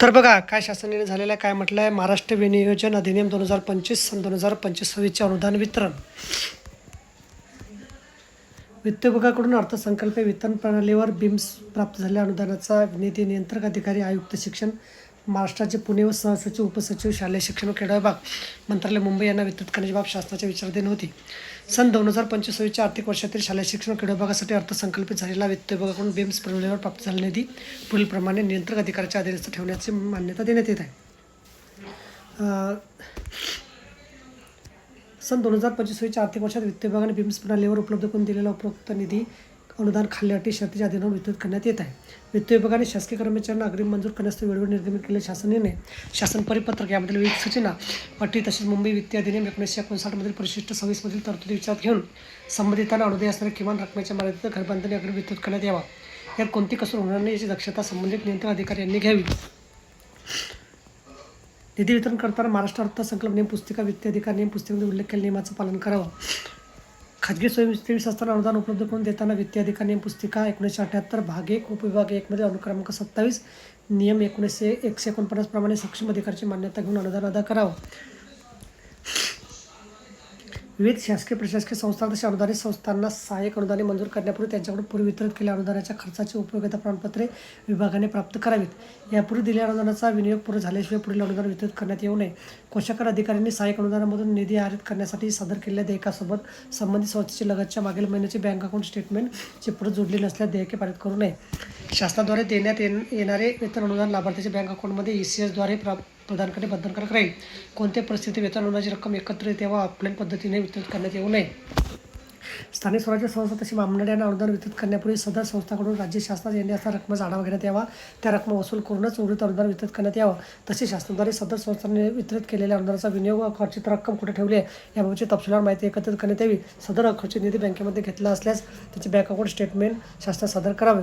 तर बघा काय शासनाने झालेलं आहे काय म्हटलं आहे? महाराष्ट्र विनियोजन अधिनियम दोन हजार पंचवीस सन दोन हजार पंचवीस सव्वीसचे अनुदान वितरण. वित्त विभागाकडून अर्थसंकल्पीय वितरण प्रणालीवर बिम्स प्राप्त झालेल्या अनुदानाचा निधी नियंत्रक अधिकारी आयुक्त शिक्षण महाराष्ट्राचे पुणे व सहसचिव उपसचिव शालेय शिक्षण व क्रीडा विभाग मंत्रालय मुंबई यांना वितरित करण्याची बाब शासनाच्या विचाराधीन होती. सन दोन हजार पंचवीसच्या आर्थिक वर्षातील शालेय शिक्षण क्रीडा विभागासाठी अर्थसंकल्पित झालेला वित्त विभागाकडून बेम्स प्रणालीवर प्राप्त झालेला निधी पुढीलप्रमाणे नियंत्रक अधिकाऱ्याच्या अधीनस्थ ठेवण्याची मान्यता देण्यात येत आहे. सन दोन हजार पंचवीसच्या आर्थिक वर्षात वित्त विभागाने बिम्स प्रणालीवर उपलब्ध करून दिलेला उपरोक्त निधी अनुदान खाल्ल्या अटी शर्तीच्या अधीनावर वितरित करण्यात येत आहे. वित्त विभागाने शासकीय कर्मचाऱ्यांना अग्रिम मंजूर करण्यासाठी वेळोवेळी निर्गमित केलेले शासन निर्णय शासन परिपत्रक यामधील विविध सूचना अटी तसेच मुंबई वित्तीय अधिनियम एकोणीसशे एकोणसाठमधील परिशिष्ट सव्वीसमधील तरतुदी विचारात घेऊन संबंधितांना अनुदान असणाऱ्या किमान रकमेच्या मर्यादेत घरबांधणी अग्रिम वितरित करण्यात यावा. यात कोणती कसर होणार नाही याची दक्षता संबंधित नियंत्रण अधिकारी यांनी घ्यावी. निधी वितरण करताना महाराष्ट्र अर्थसंकल्प नियम पुस्तिका वित्तीय अधिकार नियम पुस्तिकेमध्ये उल्लेख केलेल्या नियमाचं पालन करावं. खाजगी स्वयंसेवी संस्थांना अनुदान उपलब्ध करून देताना वित्तीय अधिकार नियम पुस्तिका एकोणीसशे अठ्याहत्तर भाग एक उपविभाग एकमध्ये अनुक्रमांक सत्तावीस नियम एकोणीसशे एकशे एकोणपन्नास प्रमाणे सक्षम अधिकारची मान्यता घेऊन अनुदान अदा करावं. विविध शासकीय प्रशासकीय संस्था तसे अनुदानित संस्थांना सहाय्यक अनुदाने मंजूर करण्यापूर्वी त्यांच्याकडून पूर्वी वितरित केलेल्या अनुदानाच्या खर्चाची उपयोगिता प्रमाणपत्रे विभागाने प्राप्त करावीत. यापूर्वी दिलेल्या अनुदानाचा विनियोग पूर्ण झाल्याशिवाय पुढील अनुदान वितरित करण्यात येऊ नये. कोशाकर अधिकाऱ्यांनी सहाय्यक अनुदानामधून निधी आरित करण्यासाठी सादर केलेल्या देयकासोबत संबंधित संस्थेची लगतच्या मागील महिन्याचे बँक अकाउंट स्टेटमेंटची प्रत जोडली नसल्यास देयके पारित करू नये. शासनाद्वारे देण्यात येण येणारे वेतन अनुदान लाभार्थीच्या बँक अकाउंटमध्ये ई सी एसद्वारे प्रा प्रदान करणे बंधनकारक राहील. कोणत्याही परिस्थितीत वेतन अनुदानाची रक्कम एकत्र तेव्हा ऑफलाईन पद्धतीने वितरित करण्यात येऊ नये? स्थानिक स्वराज्य संस्था तशी महामंडळांना अनुदान वितरित करण्यापूर्वी सदर संस्थाकडून राज्य शासनात येणे असा रकमेचा आढावा घेण्यात यावा. त्या रक्कम वसूल करूनच उर्वरित अनुदान वितरित करण्यात यावं. तसेच शासनाद्वारे सदर संस्थांनी वितरित केलेल्या अनुदानाचा विनियोग व खर्चित रक्कम कुठे ठेवली आहे याबाबतची तपशीलवार माहिती एकत्रित करण्यात यावी. सदर खर्च निधी बँकेमध्ये घेतला असल्यास त्याचे बँक अकाउंट स्टेटमेंट शासनात सादर करावे.